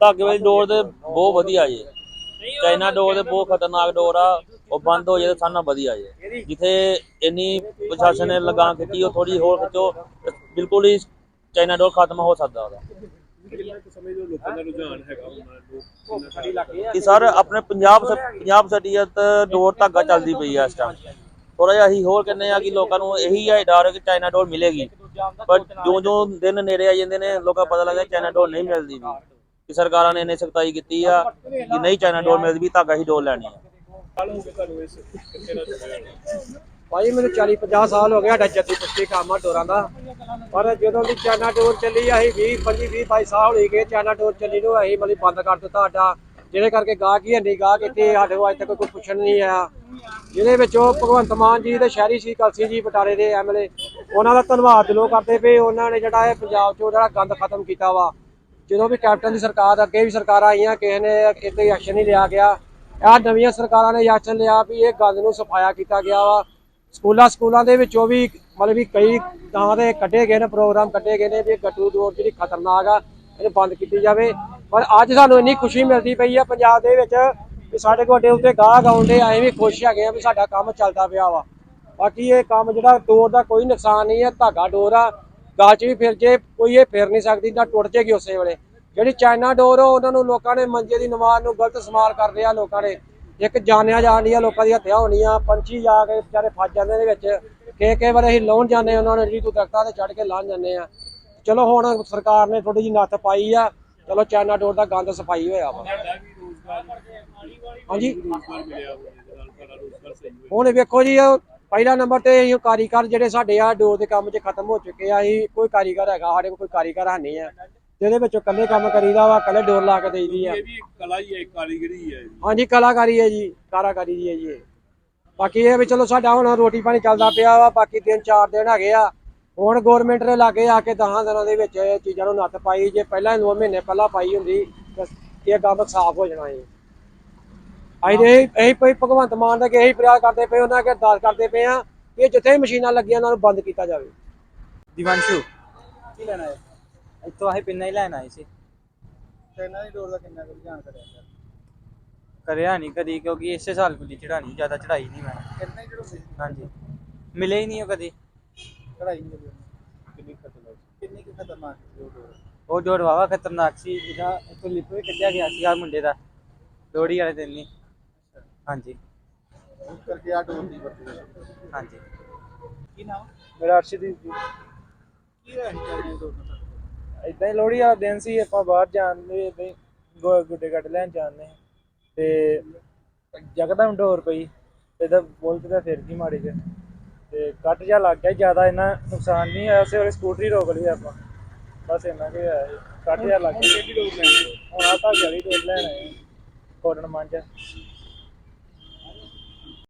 ਧਾਗੇ ਵਾਲੀ ਡੋਰ ਤੇ ਬਹੁਤ ਵਧੀਆ ਜੀ। ਚਾਈਨਾ ਡੋਰ ਦੇ ਬਹੁਤ ਖਤਰਨਾਕ ਡੋਰ ਆ, ਉਹ ਬੰਦ ਹੋ ਜਾਏ ਤਾਂ ਸਾਨਾ ਵਧੀਆ ਜੀ। ਜਿੱਥੇ ਇੰਨੀ ਪ੍ਰਸ਼ਾਸਨ ਨੇ ਲਗਾਮ ਕੀਤੀ, ਉਹ ਥੋੜੀ ਹੋਰ ਖਿੱਚੋ, ਬਿਲਕੁਲ ਹੀ ਚਾਈਨਾ ਡੋਰ ਖਤਮ ਹੋ ਸਕਦਾ ਉਹਦਾ। ਕਿ ਸਰ, ਆਪਣੇ ਪੰਜਾਬ ਸ- ਪੰਜਾਬ ਸਟੀਅਤ ਡੋਰ ਧਾਗਾ ਚੱਲਦੀ ਪਈ ਆ ਇਸ ਟਾਈਮ ਥੋੜਾ ਜਿਹਾ ਅਸੀਂ ਹੋਰ ਕਹਿੰਦੇ ਆ ਕਿ ਲੋਕਾਂ ਨੂੰ ਇਹੀ ਹੈ ਡਰ ਕਿ ਚਾਈਨਾ ਡੋਰ ਮਿਲੇਗੀ। ਪਰ ਜੋ ਜੋ ਦਿਨ ਨੇੜੇ ਆ ਜਾਂਦੇ ਨੇ, ਲੋਕਾਂ ਪਤਾ ਲੱਗਦਾ ਚਾਈਨਾ ਡੋਰ ਨਹੀਂ ਮਿਲਦੀ ਵੀ। ਕਿ ਸਰਕਾਰਾਂ ਨੇ ਇਹਨੇ ਸਖਤਾਈ ਕੀਤੀ ਆ ਕਿ ਨਹੀਂ ਚਾਈਨਾ ਡੋਰ ਮਿਲਦੀ, ਵੀ ਧਾਗਾ ਹੀ ਡੋਰ ਲੈਣੀ ਆ। ਭਾਈ, ਮੈਨੂੰ 40 50 ਸਾਲ ਹੋ ਗਏ ਸਾਡਾ ਜੱਦੀ ਪੁੱਛੀ ਕੰਮ ਆ ਡੋਰਾਂ ਦਾ। ਪਰ ਜਦੋਂ ਦੀ ਚਾਈਨਾ ਡੋਰ ਚੱਲੀ, ਅਸੀਂ 20 25 20 22 ਸਾਲ ਹੋਈ ਗਏ ਚਾਈਨਾ ਡੋਰ ਚੱਲੀ ਨੂੰ, ਅਸੀਂ ਮਤਲਬ ਬੰਦ ਕਰ ਦਿੱਤਾ ਸਾਡਾ। ਜਿਹਦੇ ਕਰਕੇ ਗਾਹਕ ਹੀ ਨਹੀਂ ਗਾਹਕ ਇੱਥੇ ਸਾਡੇ ਕੋਲ ਅੱਜ ਤੱਕ ਕੋਈ ਪੁੱਛਣ ਨਹੀਂ ਆਇਆ। ਜਿਹਦੇ ਵਿੱਚੋਂ ਭਗਵੰਤ ਮਾਨ ਜੀ ਤੇ ਸ਼ਹਿਰੀ ਸੀ ਕਲਸੀ ਜੀ ਬਟਾਲੇ ਦੇ ਐਮਐਲਏ ਉਹਨਾਂ ਦਾ ਧੰਨਵਾਦ ਦਿਲੋਂ ਕਰਦੇ ਪਏ। ਉਹਨਾਂ ਨੇ ਜਿਹੜਾ ਇਹ ਪੰਜਾਬ 'ਚੋਂ ਜਿਹੜਾ ਗੰਦ ਖਤਮ ਕੀਤਾ ਵਾ ਜਦੋਂ ਵੀ ਕੈਪਟਨ ਦੀ ਸਰਕਾਰ, ਅੱਗੇ ਵੀ ਸਰਕਾਰਾਂ ਆਈਆਂ, ਕਿਸੇ ਨੇ ਇੱਥੇ ਐਕਸ਼ਨ ਨਹੀਂ ਲਿਆ ਗਿਆ। ਆਹ ਨਵੀਆਂ ਸਰਕਾਰਾਂ ਨੇ ਐਕਸ਼ਨ ਲਿਆ ਵੀ ਇਹ ਗੱਲ ਨੂੰ ਸਫਾਇਆ ਕੀਤਾ ਗਿਆ ਵਾ। ਸਕੂਲਾਂ ਸਕੂਲਾਂ ਦੇ ਵਿੱਚੋਂ ਵੀ ਮਤਲਬ ਵੀ ਕਈ ਥਾਂ ਤੇ ਕੱਢੇ ਗਏ ਨੇ, ਪ੍ਰੋਗਰਾਮ ਕੱਢੇ ਗਏ ਨੇ ਵੀ ਗੱਟੂ ਦੌੜ ਜਿਹੜੀ ਖਤਰਨਾਕ ਆ, ਇਹਨੂੰ ਬੰਦ ਕੀਤੀ ਜਾਵੇ। ਪਰ ਅੱਜ ਸਾਨੂੰ ਇੰਨੀ ਖੁਸ਼ੀ ਮਿਲਦੀ ਪਈ ਆ ਪੰਜਾਬ ਦੇ ਵਿੱਚ ਕਿ ਸਾਡੇ ਕੋਲ ਉੱਤੇ ਗਾਹਕ ਆਉਂਦੇ ਆਏ ਵੀ ਖੁਸ਼ ਹੈਗੇ ਆ ਵੀ ਸਾਡਾ ਕੰਮ ਚੱਲਦਾ ਪਿਆ ਵਾ। ਬਾਕੀ ਇਹ ਕੰਮ ਜਿਹੜਾ ਡੋਰ ਦਾ ਕੋਈ ਨੁਕਸਾਨ ਨਹੀਂ ਹੈ ਧਾਗਾ ਡੋਰ ਆ 'ਚ ਵੀ ਫਿਰ ਜੇ ਕੋਈ ਇਹ ਫਿਰ ਨਹੀਂ ਸਕਦੀ ਤਾਂ ਟੁੱਟ ਜੇਗੀ ਉਸੇ ਵੇਲੇ। ਜਿਹੜੀ ਚਾਈਨਾ ਡੋਰ ਆ, ਉਹਨਾਂ ਨੂੰ ਲੋਕਾਂ ਨੇ ਮੰਜੇ ਦੀ ਨਮਾਜ਼ ਨੂੰ ਗਲਤ ਇਸਤੇਮਾਲ ਕਰ ਲਿਆ ਲੋਕਾਂ ਨੇ। ਇੱਕ ਜਾਣਿਆ ਜਾਣ ਦੀਆਂ ਲੋਕਾਂ ਦੀਆਂ ਹੱਤਿਆ ਹੋਣੀਆਂ ਪੰਛੀ ਜਾ ਕੇ ਵਿਚਾਰੇ ਫਸ ਜਾਂਦੇ ਨੇ ਵਿੱਚ। ਕੇ ਕੇ ਵਾਰ ਅਸੀਂ ਲਾਉਣ ਜਾਂਦੇ ਉਹਨਾਂ ਨੂੰ ਜਿਹੜੀ ਤੂੰ ਦਰਖਤਾਂ ਤੇ ਚੜ ਕੇ ਲਾਣ ਜਾਂਦੇ ਆ ਚਲੋ ਹੁਣ ਸਰਕਾਰ ਨੇ ਥੋੜੀ ਜਿਹੀ ਨੱਥ ਪਾਈ ਆ ਚਲੋ ਚਾਈਨਾ ਡੋਰ ਦਾ ਗੰਦ ਸਫ਼ਾਈ ਹੋਇਆ ਵਾ। ਹਾਂਜੀ। ਹੁਣ ਵੇਖੋ ਜੀ ਉਹ ਪਹਿਲਾ ਨੰਬਰ ਤੇ ਇਹ ਕਾਰੀਗਰ ਜਿਹੜੇ ਸਾਡੇ ਆ ਡੋਰ ਦੇ ਕੰਮ 'ਚ ਖਤਮ ਹੋ ਚੁੱਕੇ ਆ ਅਸੀਂ ਕੋਈ ਕਾਰੀਗਰ ਹੈਗਾ ਸਾਡੇ ਕੋਲ ਕੋਈ ਕਾਰੀਗਰ ਹੈ ਨਹੀਂ ਆ ਜਿਹਦੇ ਵਿੱਚੋਂ ਇਕੱਲੇ ਕੰਮ ਕਰੀਦਾ ਵਾ ਇਕੱਲੇ ਡੋਰ ਲਾ ਕੇ ਦੇਈਦੀ ਆ। ਇਹ ਵੀ ਇੱਕ ਕਲਾ ਹੀ ਹੈ ਇੱਕ ਕਾਰੀਗਰੀ ਹੈ ਹਾਂਜੀ ਕਲਾਕਾਰੀ ਹੈ ਜੀ ਕਾਰਾਕਾਰੀ ਜੀ ਹੈ ਜੀ ਇਹ। ਬਾਕੀ ਇਹ ਵੀ ਚਲੋ ਸਾਡਾ ਹੁਣ ਰੋਟੀ ਪਾਣੀ ਚੱਲਦਾ ਪਿਆ ਵਾ ਬਾਕੀ ਤਿੰਨ ਚਾਰ ਦਿਨ ਹੈਗੇ ਆ। ਹੁਣ ਗਵਰਨਮੈਂਟ ਨੇ ਲਾਗੇ ਆ ਕੇ 10 ਦਿਨਾਂ ਦੇ ਵਿੱਚ ਇਹ ਚੀਜ਼ਾਂ ਨੂੰ ਨੱਥ ਪਾਈ ਜੇ ਪਹਿਲਾਂ ਦੋ ਮਹੀਨੇ ਪਹਿਲਾਂ ਪਾਈ ਹੁੰਦੀ ਤਾਂ ਇਹ ਕੰਮ ਸਾਫ਼ ਹੋ ਜਾਣਾ ਹੈ ਅਸੀਂ ਤੇ ਇਹੀ ਇਹੀ ਪਈ ਭਗਵੰਤ ਮਾਨ ਦਾ ਕਿ ਇਹੀ ਪ੍ਰਯਾਸ ਕਰਦੇ ਪਏ ਉਹਨਾਂ ਅੱਗੇ ਅਰਦਾਸ ਕਰਦੇ ਪਏ ਆ ਕਿ ਜਿੱਥੇ ਵੀ ਮਸ਼ੀਨਾਂ ਲੱਗੀਆਂ ਉਹਨਾਂ ਨੂੰ ਬੰਦ ਕੀਤਾ ਜਾਵੇ। ਦਿਵਾਂਸ਼ੂ। ਕੀ ਲੈਣਾ ਹੈ ਇੱਥੋਂ ਆਹੀ ਪਿੰਨਾ ਹੀ ਲੈਣ ਆਏ ਸੀ। ਚਾਈਨਾ ਦੀ ਡੋਰ ਦਾ ਕਿੰਨਾ ਕੁ ਰੁਝਾਨ ਕਰਿਆ ਕਰਿਆ ਨਹੀਂ ਕਦੀ ਕਿਉਂਕਿ ਇਸੇ ਸਾਲ ਕੁਲੀ ਚੜਾਣੀ ਜ਼ਿਆਦਾ ਚੜਾਈ ਨਹੀਂ ਮੈਂ। ਕਿੰਨੇ ਚੜਾਉਂਦੇ ਹਾਂਜੀ। ਮਿਲੇ ਹੀ ਨਹੀਂ ਉਹ ਕਦੀ। ਚੜਾਈ ਨਹੀਂ ਉਹਨੇ। ਕਿੰਨੀ ਖਤਰਨਾਕ ਕਿੰਨੀ ਕੁ ਖਤਰਨਾਕ ਸੀ ਉਹ ਡੋਰ ਉਹ ਜੋੜ ਵਾਵਾ ਖਤਰਨਾਕ ਸੀ। ਜਿਹਦਾ ਇੱਥੋਂ ਲਿਪ ਵੀ ਕੱਢਿਆ ਗਿਆ ਸੀ ਆ ਮੁੰਡੇ ਦਾ। ਲੋਹੜੀ ਵਾਲੇ ਦਿਨ ਨਹੀਂ ਹਾਂਜੀ। ਉਸ ਕਰਕੇ ਆ ਡੋਰ ਦੀ ਵਰਤੋਂ। ਹਾਂਜੀ। ਕੀ ਨਾਮ? ਮੇਰਾ ਅਰਸ਼ਦੀਪ ਜੀ। ਕੀ ਡੋਰ ਦਾ ਤੁਹਾਡੇ ਕੋਲ? ਇਦਾਂ ਹੀ ਲੋਹੜੀ ਵਾਲਾ ਦਿਨ ਸੀ ਆਪਾਂ ਬਾਹਰ ਜਾਂਦੇ ਇਦਾਂ ਹੀ ਗੋ- ਗੁੱਡੇ ਕੱਢ ਲੈਣ ਜਾਂਦੇ ਤੇ ਜਗਦਮ ਡੋਰ ਪਈ ਤੇ ਤਾਂ ਬੁਲਟ ਦਾ ਫਿਰ ਗਈ ਮਾੜੀ ਜਿਹੀ। ਤੇ ਕੱਟ ਜਾ ਲੱਗ ਗਿਆ ਜ਼ਿਆਦਾ ਇਹਨਾਂ ਨੁਕਸਾਨ ਨਹੀਂ ਹੋਇਆ ਉਸੇ ਵੇਲੇ ਸਕੂਟਰੀ ਰੋਕ ਲਈ ਆਪਾਂ। ਬਸ ਇੰਨਾ ਕੁ ਹੋਇਆ ਸੀ। ਕੱਟ ਜਾ ਲੱਗ ਗਿਆ। ਕਿਹੜੀ ਡੋਰ ਲੈਣੀ? ਹੁਣ ਆ ਤਾਂ ਜਲੀ ਡੋਰ ਲੈਣ ਆਏ ਕੋਟਨ ਮੰਜ